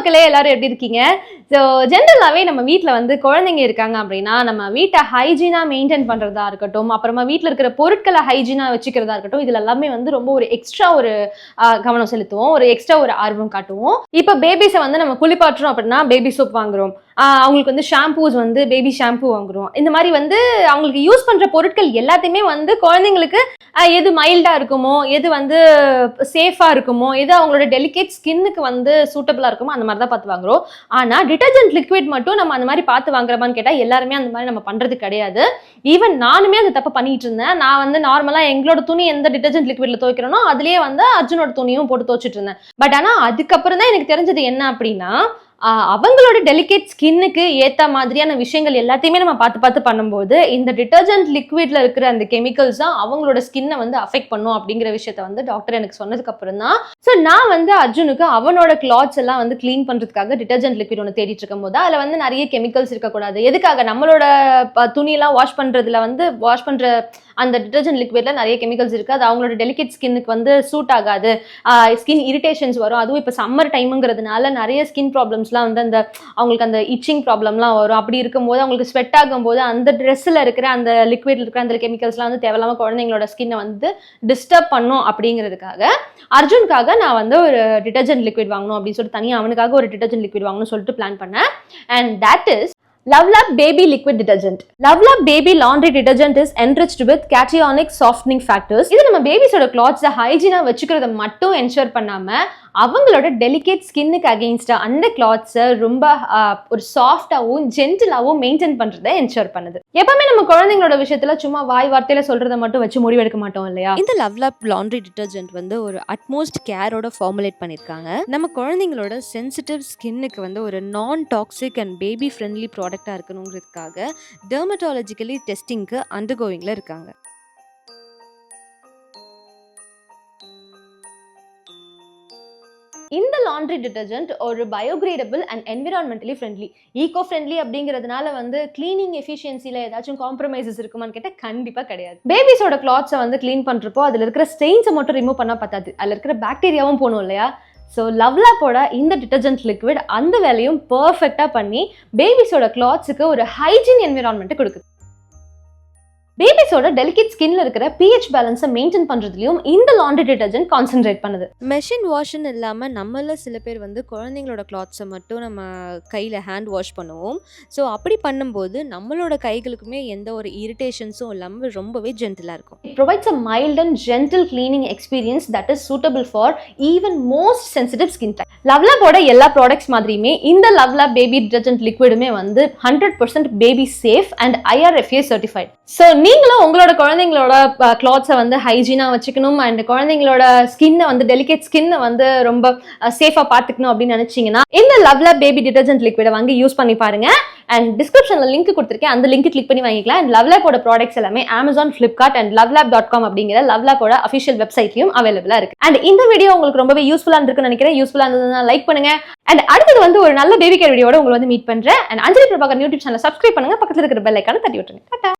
மக்களே எல்லாரும் எப்படி இருக்கீங்க? ஸோ ஜென்ரலாகவே நம்ம வீட்டில் வந்து குழந்தைங்க இருக்காங்க அப்படின்னா நம்ம வீட்டை ஹைஜீனாக மெயின்டைன் பண்ணுறதா இருக்கட்டும் அப்புறமா வீட்டில் இருக்கிற பொருட்களை ஹைஜீனாக வச்சுக்கிறதா இருக்கட்டும் இதில் எல்லாமே வந்து ரொம்ப ஒரு எக்ஸ்ட்ரா ஒரு கவனம் செலுத்துவோம். ஒரு எக்ஸ்ட்ரா ஒரு ஆர்வம் காட்டுவோம். இப்போ பேபிஸை வந்து நம்ம குளிப்பாட்டுறோம் அப்படின்னா பேபி சோப் வாங்குறோம். அவங்களுக்கு வந்து ஷாம்பூஸ் வந்து பேபி ஷாம்பூ வாங்குறோம். இந்த மாதிரி வந்து அவங்களுக்கு யூஸ் பண்ணுற பொருட்கள் எல்லாத்தையுமே வந்து குழந்தைங்களுக்கு எது மைல்டாக இருக்குமோ எது வந்து சேஃபாக இருக்குமோ எது அவங்களோட டெலிகேட் ஸ்கின்னுக்கு வந்து சூட்டபிளாக இருக்குமோ அந்த மாதிரி தான் பார்த்து வாங்குறோம். ஆனால் டிட்டர்ஜென்ட் லிக்விட் மட்டும் நம்ம அந்த மாதிரி பார்த்து வாங்குறோமான்னு கேட்டால் எல்லாருமே அந்த மாதிரி நம்ம பண்ணுறது கிடையாது. ஈவன் நானுமே அந்த தப்பு பண்ணிட்டு இருந்தேன். நான் வந்து நார்மலாக எங்களோட துணி எந்த டிட்டர்ஜென்ட் லிக்விட்ல துவைக்கிறேனோ அதுலேயே வந்து அர்ஜுனோட துணியும் போட்டு துவைச்சிட்டு இருந்தேன். பட் ஆனால் அதுக்கப்புறம் தான் எனக்கு தெரிஞ்சது என்ன அப்படின்னா அவங்களோட டெலிகேட் ஸ்கின்னுக்கு ஏற்ற மாதிரியான விஷயங்கள் எல்லாத்தையுமே நம்ம பார்த்து பார்த்து பண்ணும்போது இந்த டிட்டர்ஜென்ட் லிக்விட்ல இருக்கிற அந்த கெமிக்கல்ஸ் தான் அவங்களோட ஸ்கின்னை வந்து அஃபெக்ட் பண்ணும் அப்படிங்கிற விஷயத்த வந்து டாக்டர் எனக்கு சொன்னதுக்கு அப்புறம் தான். ஸோ நான் வந்து அர்ஜுனுக்கு அவனோட கிளாத்ஸ் எல்லாம் வந்து க்ளீன் பண்றதுக்காக டிட்டர்ஜென்ட் லிக்விட் ஒன்று தேடிட்டு இருக்கும் போது அதில் வந்து நிறைய கெமிக்கல்ஸ் இருக்கக்கூடாது. எதுக்காக? நம்மளோட ப- துணியெல்லாம் வாஷ் பண்ணுறதுல வந்து வாஷ் பண்ணுற அந்த டிட்டர்ஜென்ட் லிக்விட்ல நிறைய கெமிக்கல்ஸ் இருக்கு. அது அவங்களோட டெலிகேட் ஸ்கின்னுக்கு வந்து சூட் ஆகாது. ஸ்கின் இரிட்டேஷன்ஸ் வரும். அதுவும் இப்போ சம்மர் டைமுங்கிறதுனால நிறைய ஸ்கின் ப்ராப்ளம்ஸ்லாம் வந்து அந்த அவங்களுக்கு அந்த இச்சிங் ப்ராப்ளம்லாம் வரும். அப்படி இருக்கும்போது அவங்களுக்கு ஸ்வெட் ஆகும்போது அந்த ட்ரெஸ்ஸில் இருக்கிற அந்த லிக்விட் இருக்கிற அந்த கெமிக்கல்ஸ்லாம் வந்து தேவையில்லாமல் குழந்தைங்களோட ஸ்கின்னை வந்து டிஸ்டர்ப் பண்ணும் அப்படிங்கிறதுக்காக அர்ஜுனுக்காக நான் வந்து ஒரு டிட்டர்ஜென்ட் லிக்விட் வாங்கணும் அப்படின்னு சொல்லிட்டு தனியாக அவனுக்காக ஒரு டிட்டர்ஜென்ட் லிக்விட் வாங்கணும்னு சொல்லிட்டு பிளான் பண்ணேன். And that is LuvLap baby liquid detergent LuvLap baby laundry detergent is enriched with cationic softening factors. இது நம்ம பேபிஸோட கிளாத்ஸை ஹைஜீனாக வச்சுக்கிறத மட்டும் என்ஷூர் பண்ணாம அவங்களோட டெலிகேட் ஸ்கின்னுக்கு அகெயின்ஸ்டாக அந்த கிளாத்ஸை ரொம்ப ஒரு சாஃப்டாகவும் ஜென்டிலாகவும் மெயின்டைன் பண்ணுறத என்ஷோர் பண்ணுது. எப்பவுமே நம்ம குழந்தைங்களோட விஷயத்துல சும்மா வாய் வார்த்தையில சொல்கிறத மட்டும் வச்சு முடிவெடுக்க மாட்டோம் இல்லையா? இந்த லவ்லாப் லாண்ட்ரி டிட்டர்ஜென்ட் வந்து ஒரு அட்மோஸ்ட் கேரோட ஃபார்முலேட் பண்ணியிருக்காங்க. நம்ம குழந்தைங்களோட சென்சிட்டிவ் ஸ்கின்னுக்கு வந்து ஒரு நான் டாக்ஸிக் அண்ட் பேபி ஃப்ரெண்ட்லி ப்ராடக்டாக இருக்கணுங்கிறதுக்காக டெர்மட்டாலஜிக்கலி டெஸ்டிங்க்கு அண்டர்கோயிங்கில் இருக்காங்க. இந்த லாண்ட்ரி டிட்டர்ஜென்ட் ஒரு biodegradable and environmentally friendly eco friendly அப்படிங்கிறதுனால வந்து க்ளீனிங் எஃபிஷியன்சியில் ஏதாச்சும் காம்ப்ரமைசஸ் இருக்குமான்னு கேட்டால் கண்டிப்பாக கிடையாது. பேபிஸோட கிளாத்ஸை வந்து க்ளீன் பண்ணுறப்போ அதில் இருக்கிற ஸ்டெயின்ஸை மட்டும் ரிமூவ் பண்ணால் பத்தாது. அதில் இருக்கிற பாக்டீரியாவும் போகணும் இல்லையா? ஸோ லவ்லாப்போட இந்த டிட்டர்ஜென்ட் லிக்விட் அந்த வேலையும் பர்ஃபெக்டாக பண்ணி பேபிஸோட கிளாத்ஸுக்கு ஒரு ஹைஜீன் என்விரான்மெண்ட்டை கொடுக்குது. பேபிஸோட டெலிகேட் ஸ்கின்ல இருக்கிற பிஹெச் பேலன்ஸை மெயின்டைன் பண்ணுறதுலையும் இந்த லாண்ட்ரி டிட்டர்ஜென்ட் கான்சென்ட்ரேட் பண்ணுது. மெஷின் வாஷ்ன்னு இல்லாமல் நம்மள சில பேர் வந்து குழந்தைங்களோட கிளாத்ஸை மட்டும் நம்ம கையில் ஹேண்ட் வாஷ் பண்ணுவோம். ஸோ அப்படி பண்ணும்போது நம்மளோட கைகளுக்குமே எந்த ஒரு இரிட்டேஷன்ஸும் இல்லாமல் ரொம்பவே ஜென்டிலாக இருக்கும். It provides a mild and gentle cleaning experience that is suitable for even most sensitive skin type. லவ்லாப்போட எல்லா ப்ராடக்ட்ஸ் மாதிரியுமே இந்த லவ்லாப் பேபி டிட்டர்ஜென்ட் லிக்விடுமே வந்து hundred percent baby safe and IRFA certified so நீங்களும் உங்களோட குழந்தைங்களோட கிளாத்ஸை வந்து ஹைஜீனாக வச்சுக்கணும் அண்ட் குழந்தைங்களோட ஸ்கின்னை வந்து டெலிகேட் ஸ்கின்னை வந்து ரொம்ப சேஃபாக பார்த்துக்கணும் அப்படின்னு நினச்சிங்கன்னா இந்த லவ்ல பேபி டிடர்ஜென்ட் லிக்விடை வாங்கி யூஸ் பண்ணி பாருங்க. அண்ட் டிஸ்கிரிப்ஷனில் லிங்க் கொடுத்துருக்கேன். அந்த லிங்க் கிளிக் பண்ணி வாங்கிக்கலாம். அண்ட் லவ்லாப்போட ப்ராடக்ட்ஸ் எல்லாமே Amazon Flipkart and LuvLap dot com அப்படிங்கிற லவ்லாப்போட அஃபிஷியல் வெப்சைட்லையும் அவைலபிளாக இருக்கு. அண்ட் இந்த வீடியோ உங்களுக்கு ரொம்பவே யூஸ்ஃபுல்லாக இருக்குன்னு நினைக்கிறேன். யூஸ்ஃபுல்லாக இருந்ததுன்னா லைக் பண்ணுங்க. அண்ட் அடுத்தது வந்து ஒரு நல்ல பேபி கேர் வீடியோட உங்களை வந்து மீட் பண்ணுறேன் and Anjali Prabhakar YouTube channel subscribe பண்ணுங்க. பக்கத்தில் இருக்கிற பெல் ஐக்கான தட்டி விட்டுருங்க.